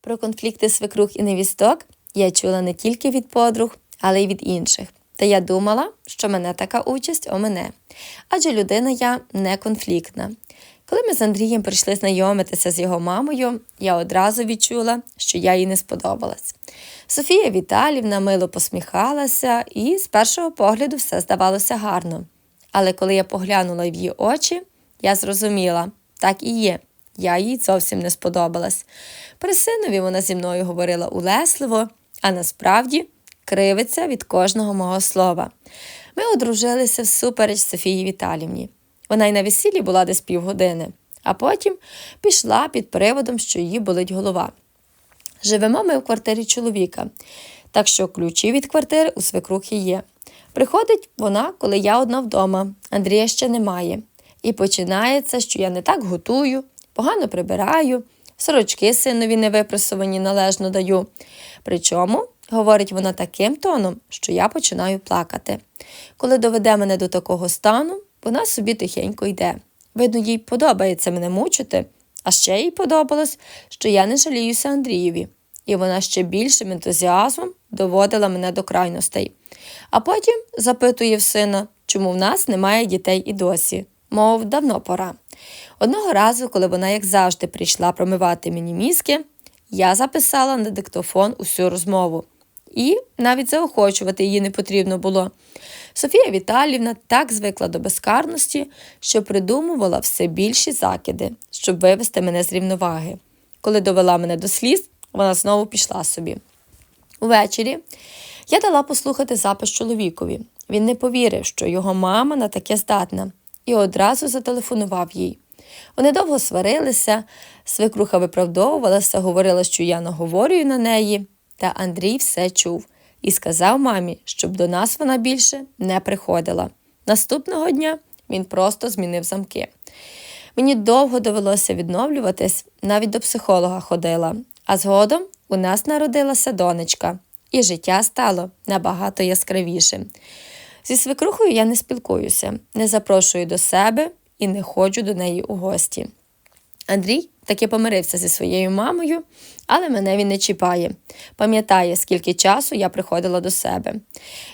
Про конфлікти свекрух і невісток я чула не тільки від подруг, але й від інших. Та я думала, що мене така участь о мене. Адже людина я не конфліктна. Коли ми з Андрієм прийшли знайомитися з його мамою, я одразу відчула, що я їй не сподобалась. Софія Віталівна мило посміхалася, і з першого погляду все здавалося гарно. Але коли я поглянула в її очі, я зрозуміла, так і є. Я їй зовсім не сподобалась. При синові вона зі мною говорила улесливо, а насправді кривиться від кожного мого слова. Ми одружилися всупереч Софії Віталівні. Вона й на весіллі була десь півгодини, а потім пішла під приводом, що її болить голова. Живемо ми в квартирі чоловіка, так що ключі від квартири у свекрухи є. Приходить вона, коли я одна вдома, Андрія ще немає. І починається, що я не так готую, погано прибираю, сорочки синові не випресовані належно даю. Причому, говорить вона таким тоном, що я починаю плакати. Коли доведе мене до такого стану, вона собі тихенько йде. Видно, їй подобається мене мучити, а ще їй подобалось, що я не жаліюся Андрієві. І вона ще більшим ентузіазмом доводила мене до крайностей. А потім запитує в сина, чому в нас немає дітей і досі. Мов, давно пора. Одного разу, коли вона, як завжди, прийшла промивати мені мізки, я записала на диктофон усю розмову. І навіть заохочувати її не потрібно було. Софія Віталівна так звикла до безкарності, що придумувала все більші закиди, щоб вивести мене з рівноваги. Коли довела мене до сліз, вона знову пішла собі. Увечері я дала послухати запис чоловікові. Він не повірив, що його мама на таке здатна, і одразу зателефонував їй. Вони довго сварилися, свекруха виправдовувалася, говорила, що я наговорюю на неї, та Андрій все чув і сказав мамі, щоб до нас вона більше не приходила. Наступного дня він просто змінив замки. Мені довго довелося відновлюватись, навіть до психолога ходила, а згодом у нас народилася донечка, і життя стало набагато яскравішим. Зі свекрухою я не спілкуюся, не запрошую до себе і не ходжу до неї у гості. Андрій таки помирився зі своєю мамою, але мене він не чіпає. Пам'ятає, скільки часу я приходила до себе.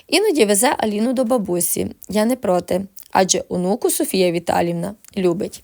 Іноді везе Аліну до бабусі. Я не проти, адже онуку Софія Віталівна любить.